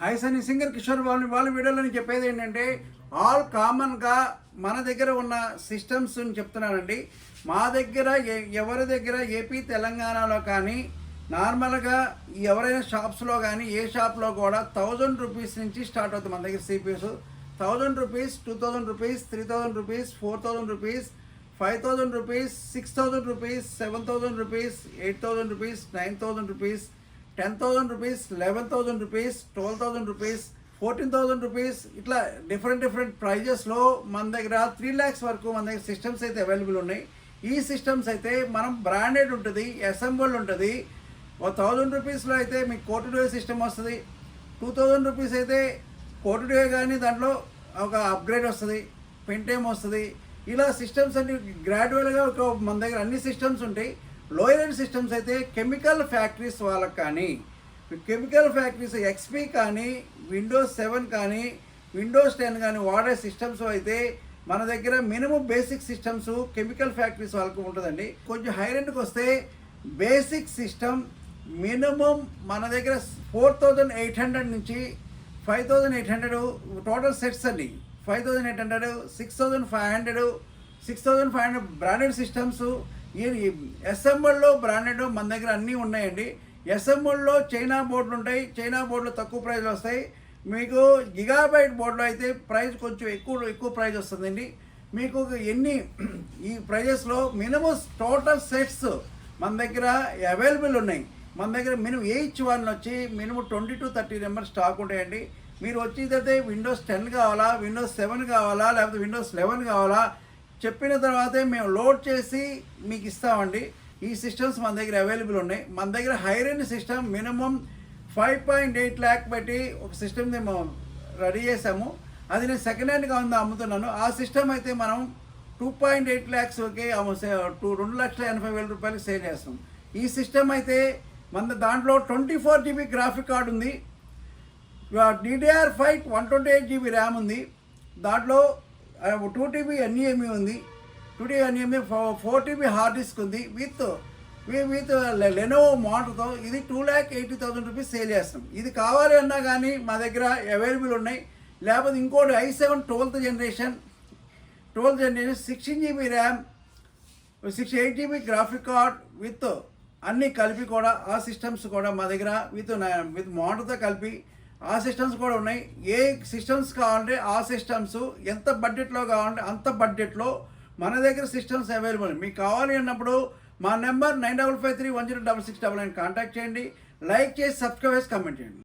Hi singer Kishore వాళ్ళని వాళ్ళ వీడియోలో నేను చెప్పేది ఏంటంటే ఆల్ కామన్గా మన దగ్గర ఉన్న సిస్టమ్స్ చెప్తున్నానండి మా దగ్గర ఎవరి దగ్గర ఏపీ తెలంగాణలో కానీ నార్మల్గా ఎవరైనా షాప్స్లో కానీ ఏ షాప్లో కూడా థౌజండ్ రూపీస్ నుంచి స్టార్ట్ అవుతుంది మన దగ్గర CPUs. Thousand rupees two thousand rupees three thousand rupees four thousand rupees five thousand rupees six thousand rupees seven thousand rupees eight thousand rupees nine thousand rupees ten thousand rupees eleven thousand rupees twelve thousand rupees fourteen thousand rupees ఇట్లా different different ప్రైజెస్లో మన దగ్గర three lakhs వరకు మన దగ్గర systems అయితే available ఉన్నాయి. ఈ సిస్టమ్స్ అయితే మనం బ్రాండెడ్ ఉంటుంది అసెంబుల్ ఉంటుంది. ఒక థౌజండ్ రూపీస్లో అయితే మీకు కోటి సిస్టమ్ వస్తుంది. టూ థౌజండ్ రూపీస్ అయితే కోటి కానీ దాంట్లో ఒక అప్గ్రేడ్ వస్తుంది పెంటేమ్ వస్తుంది. ఇలా సిస్టమ్స్ అన్ని గ్రాడ్యువల్గా ఒక మన దగ్గర అన్ని సిస్టమ్స్ ఉంటాయి. లోయర్ ఎండ్ సిస్టమ్స్ అయితే కెమికల్ ఫ్యాక్టరీస్ వాళ్ళకి కానీ కెమికల్ ఫ్యాక్టరీస్ ఎక్స్పీ కానీ విండోస్ సెవెన్ కానీ విండోస్ టెన్ కానీ వాడే సిస్టమ్స్ అయితే మన దగ్గర minimum basic systems chemical factories వాళ్ళకు ఉంటుందండి. కొంచెం హై రెంట్కి వస్తే బేసిక్ సిస్టమ్ మినిమం మన దగ్గర ఫోర్ థౌజండ్ ఎయిట్ హండ్రెడ్ నుంచి five thousand eight hundred total sets అండి. Five thousand eight hundred six thousand five hundred six thousand five hundred branded systems ఎస్ఎంఎల్లో branded మన దగ్గర అన్నీ ఉన్నాయండి. ఎస్ఎంఎల్లో చైనా బోర్డులు ఉంటాయి. చైనా బోర్డులు తక్కువ ప్రైజ్లు వస్తాయి. మీకు గిగాబైట్ బోర్డులో అయితే ప్రైస్ కొంచెం ఎక్కువ ఎక్కువ ప్రైజ్ వస్తుందండి. మీకు ఎన్ని ఈ ప్రైజెస్లో మినిమం టోటల్ సెట్స్ మన దగ్గర అవైలబుల్ ఉన్నాయి. మన దగ్గర మినిమం ఏహెచ్ వన్ వచ్చి minimum twenty to thirty number stock ఉంటాయండి. మీరు వచ్చేదైతే విండోస్ టెన్ కావాలా విండోస్ సెవెన్ కావాలా లేకపోతే విండోస్ లెవెన్ కావాలా చెప్పిన తర్వాతే మేము లోడ్ చేసి మీకు ఇస్తామండి. ఈ సిస్టమ్స్ మన దగ్గర అవైలబుల్ ఉన్నాయి. మన దగ్గర higher end system minimum five point eight lakh పెట్టి ఒక సిస్టమ్ మేము రెడీ చేసాము అది నేను సెకండ్ హ్యాండ్గా ఉంది అమ్ముతున్నాను. ఆ సిస్టమ్ అయితే మనం two point eight lakhs okay two రెండు లక్షల ఎనభై వేల రూపాయలకి సేల్ చేస్తాం. ఈ సిస్టమ్ అయితే మన దాంట్లో twenty four GB graphic card ఉంది. DDR five one twenty eight GB RAM ఉంది. దాంట్లో టూ టీబీ ఎన్ఈఎంఈ ఉంది. Two TB NVMe four TB hard disk ఉంది. విత్ విత్ లెనోవో మోటార్తో ఇది two lakh eighty thousand rupees sale చేస్తాం. ఇది కావాలి అన్నా కానీ మా దగ్గర అవైలబుల్ ఉన్నాయి. లేకపోతే ఇంకోటి I seven twelfth generation twelfth generation sixteen GB RAM six eight GB graphic card with అన్నీ కలిపి కూడా ఆ సిస్టమ్స్ కూడా మా దగ్గర విత్ విత్ మోటార్తో కలిపి ఆ సిస్టమ్స్ కూడా ఉన్నాయి. ఏ సిస్టమ్స్ కావాలంటే ఆ సిస్టమ్స్ ఎంత బడ్జెట్లో కావాలంటే అంత బడ్జెట్లో మన దగ్గర సిస్టమ్స్ అవైలబుల్. మీకు కావాలి అన్నప్పుడు మా number nine double five three one zero double six double nine contact చేయండి. లైక్ చేసి సబ్స్క్రైబ్ చేసి కమెంట్ చేయండి.